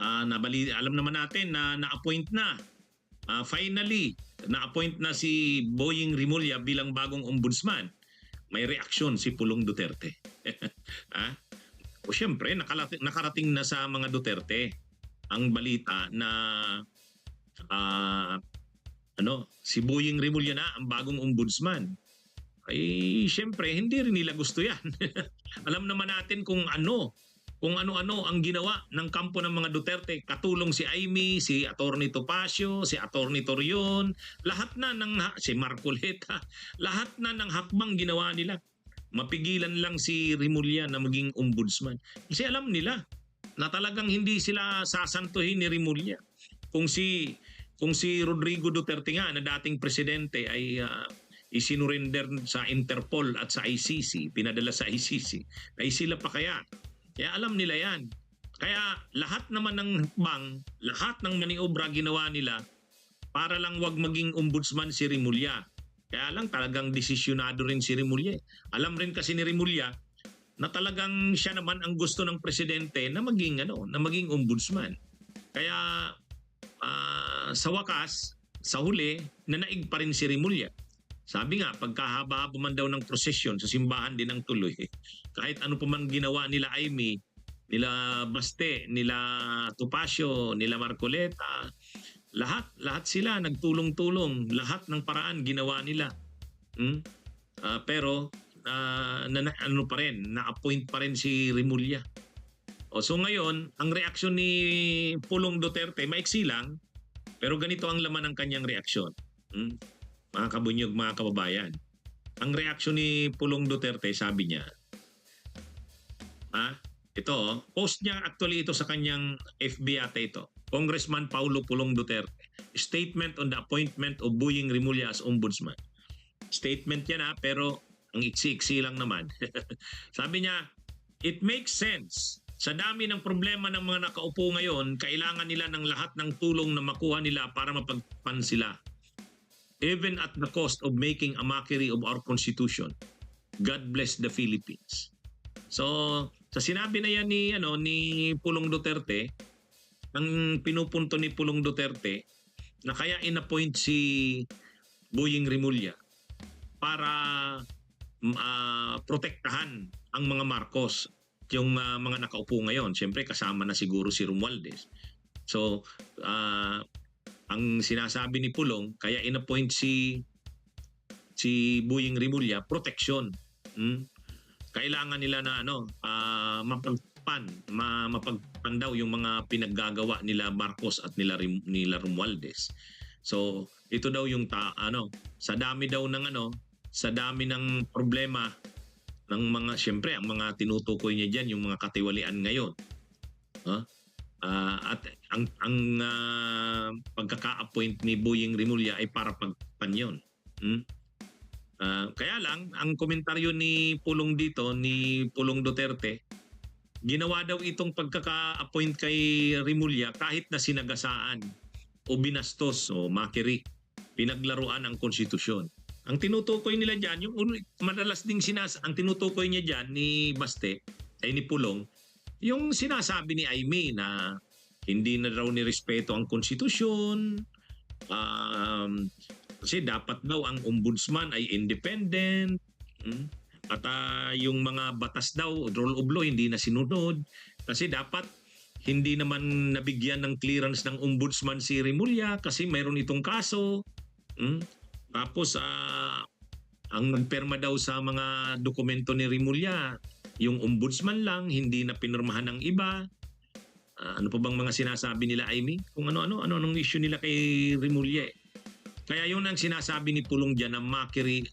Ah, nabali, alam naman natin na na-appoint na. Ah, finally, na-appoint na si Boying Rimulya bilang bagong ombudsman. May reaksyon si Pulong Duterte. ah? O syempre, nakarating, nakarating na sa mga Duterte ang balita na ah, ano, si Boying Rimulya na ang bagong ombudsman. Ay, syempre, hindi rin nila gusto yan. Alam naman natin kung ano, kung ano-ano ang ginawa ng kampo ng mga Duterte. Katulong si Amy, si Attorney Topacio, si Attorney Torion, lahat na ng, si Marcoleta, lahat na ng hakbang ginawa nila. Mapigilan lang si Rimulya na maging ombudsman. Kasi alam nila na talagang hindi sila sasantuhin ni Rimulya. Kung si kung si Rodrigo Duterte nga na dating presidente ay ah, isinurrender sa Interpol at sa ICC, pinadala sa ICC, ay sila pa kaya? Kaya alam nila yan. Kaya lahat naman ng hakbang, lahat ng maniobra ginawa nila para lang wag maging ombudsman si Rimulya. Kaya lang talagang desisyonado rin si Rimulya. eh. Alam rin kasi ni Rimulya na talagang siya naman ang gusto ng presidente na maging ano, na maging ombudsman. Kaya ah, sa wakas, sa huli, nanaig pa rin si Rimulya. Sabi nga, pagkahaba-haba man daw ng prosesyon sa simbahan din ng tuloy, kahit ano pa man ginawa nila Amy, nila Baste, nila Topacio, nila Marcoleta, lahat, lahat sila nagtulong-tulong, lahat ng paraan ginawa nila. Hmm? Ah, pero na, na- ano pa rin, na-appoint pa rin si Rimulya. O so ngayon, ang reaksyon ni Pulong Duterte, maiksi lang, pero ganito ang laman ng kanyang reaksyon. Hmm? Mga kabunyog, mga kababayan. Ang reaksyon ni Pulong Duterte, sabi niya, ha? Ito, oh, post niya actually ito sa kanyang FB ata ito. Congressman Paulo Pulong Duterte. Statement on the appointment of Buying Rimulya as ombudsman. Statement yan ha, pero ang iksi-iksi lang naman. Sabi niya, it makes sense. Sa dami ng problema ng mga nakaupo ngayon, kailangan nila ng lahat ng tulong na makuha nila para mapagpan sila. Even at the cost of making a mockery of our Constitution. God bless the Philippines. So, sa sinabi na yan ni, ano, ni Pulong Duterte, ang pinupunto ni Pulong Duterte, na kaya inappoint si Boying Rimulya para ah, protektahan ang mga Marcos, yung ah, mga nakaupo ngayon. Siyempre kasama na siguro si Romualdez. So, ah, ang sinasabi ni Pulong, kaya inappoint si si Buying Rimulya, protection. Hmm? Kailangan nila na ano, ah, mapagpan, ma, mapagpan daw yung mga pinaggagawa nila Marcos at nila nila Romualdez. So, ito daw yung ta ano, sa dami daw ng ano, sa dami ng problema ng mga siyempre ang mga tinutukoy niya diyan yung mga katiwalian ngayon. Huh? Ah, at ang ang ah, pagkaka-appoint ni Boying Rimulya ay para pagpan yun. Hmm? Ah, kaya lang ang komentaryo ni Pulong dito ni Pulong Duterte ginawa daw itong pagkaka-appoint kay Rimulya kahit na sinagasaan o binastos o makiri pinaglaruan ang konstitusyon. Ang tinutukoy nila diyan yung madalas ding sinas ang tinutukoy niya diyan ni Baste ay ni Pulong yung sinasabi ni Aimee na hindi na raw nirespeto ang konstitusyon. Um, kasi dapat daw ang ombudsman ay independent mm, at ah, yung mga batas daw rule of law hindi na sinunod. Kasi dapat hindi naman nabigyan ng clearance ng ombudsman si Rimulya kasi mayroon itong kaso mm, tapos ah, ang nagperma daw sa mga dokumento ni Rimulya yung ombudsman lang, hindi na pinirmahan ng iba. Ah, ano pa bang mga sinasabi nila, Amy? Kung ano-ano, ano anong issue nila kay Rimulya eh. Kaya yun ang sinasabi ni Pulong dyan na mockery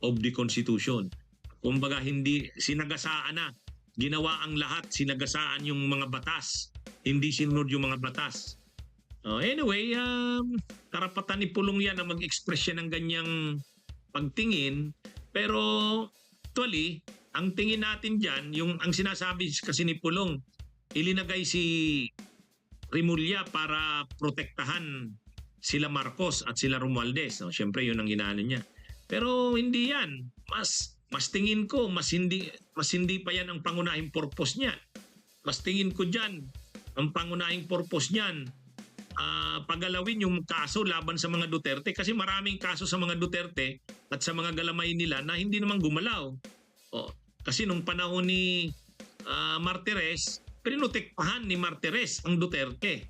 of the Constitution. Kumbaga hindi, sinagasaan na. Ginawa ang lahat, sinagasaan yung mga batas. Hindi sinunod yung mga batas. Oh, anyway, um, karapatan ni Pulong yan na mag-express siya ng ganyang pagtingin. Pero actually, ang tingin natin dyan, yung ang sinasabi kasi ni Pulong, ilinagay si Rimulya para protektahan sila Marcos at sila Romualdez. No? Siyempre, yun ang inaano niya. Pero hindi yan. Mas mas tingin ko, mas hindi, mas hindi pa yan ang pangunahing purpose niya. Mas tingin ko dyan, ang pangunahing purpose niyan ah, pagalawin yung kaso laban sa mga Duterte kasi maraming kaso sa mga Duterte at sa mga galamay nila na hindi naman gumalaw. O, kasi nung panahon ni ah, Martires, pinotektahan ni Martires ang Duterte.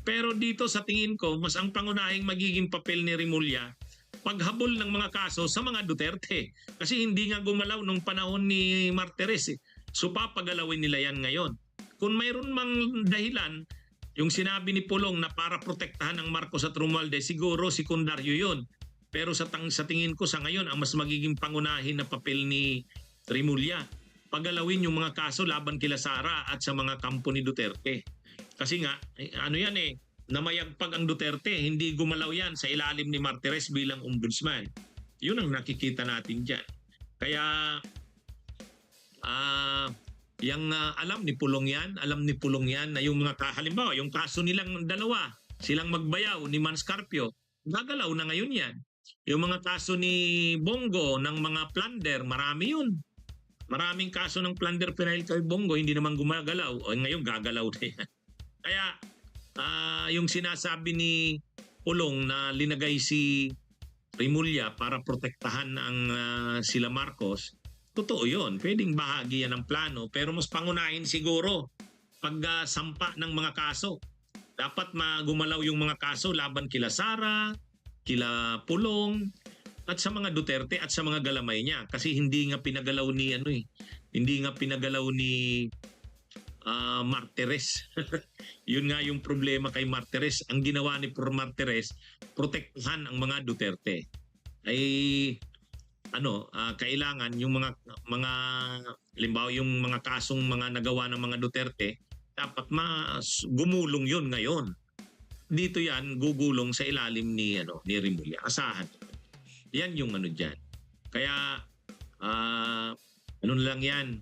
Pero dito sa tingin ko, mas ang pangunahing magiging papel ni Rimulya paghabol ng mga kaso sa mga Duterte. Kasi hindi nga gumalaw nung panahon ni Martires. Eh. So papagalawin nila yan ngayon. Kung mayroon mang dahilan, yung sinabi ni Pulong na para protektahan ang Marcos at Romualdez, siguro sekundaryo yun. Pero sa, tang, sa tingin ko sa ngayon, ang mas magiging pangunahin na papel ni Rimulya, pagalawin yung mga kaso laban kila Sara at sa mga kampo ni Duterte. Kasi nga, eh, ano yan eh, namayagpag ang Duterte, hindi gumalaw yan sa ilalim ni Martires bilang ombudsman. Yun ang nakikita natin dyan. Kaya, ah, yung ah, alam ni Pulong yan, alam ni Pulong yan na yung mga, halimbawa, yung kaso nilang dalawa, silang magbayaw ni Manscarpio, gagalaw na ngayon yan. Yung mga kaso ni Bongo ng mga plunder, marami yun. Maraming kaso ng plunder pinahil kay Bongo, hindi naman gumagalaw. O ngayon gagalaw na yan. Kaya ah, yung sinasabi ni Pulong na linagay si Rimulya para protektahan ang ah, sila Marcos, totoo yun. Pwedeng bahagi yan ng plano. Pero mas pangunahin siguro pag sampa ng mga kaso. Dapat magumalaw yung mga kaso laban kila Sara, kila Pulong, at sa mga Duterte at sa mga galamay niya. Kasi hindi nga pinagalaw ni ano eh, hindi nga pinagalaw ni ah, Martires. Yun nga yung problema kay Martires. Ang ginawa ni Por Martires, protektahan ang mga Duterte. Ay ano, ah, kailangan yung mga mga limbawa yung mga kasong mga nagawa ng mga Duterte, dapat mas gumulong yun ngayon. Dito yan gugulong sa ilalim ni ano ni Rimulya. Asahan. Yan yung ano diyan. Kaya ah ano lang yan.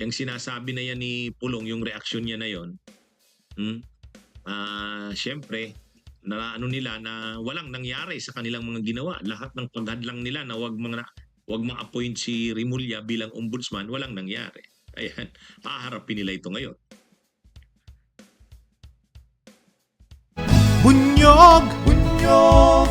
Yung sinasabi na yan ni Pulong, yung reaksyon niya na yon. Hmm? Ah, syempre, na ano nila na walang nangyari sa kanilang mga ginawa. Lahat ng paghadlang nila na wag mga wag ma-appoint si Rimulya bilang ombudsman, walang nangyari. Ayan, haharapin nila ito ngayon. Bunyog, bunyog,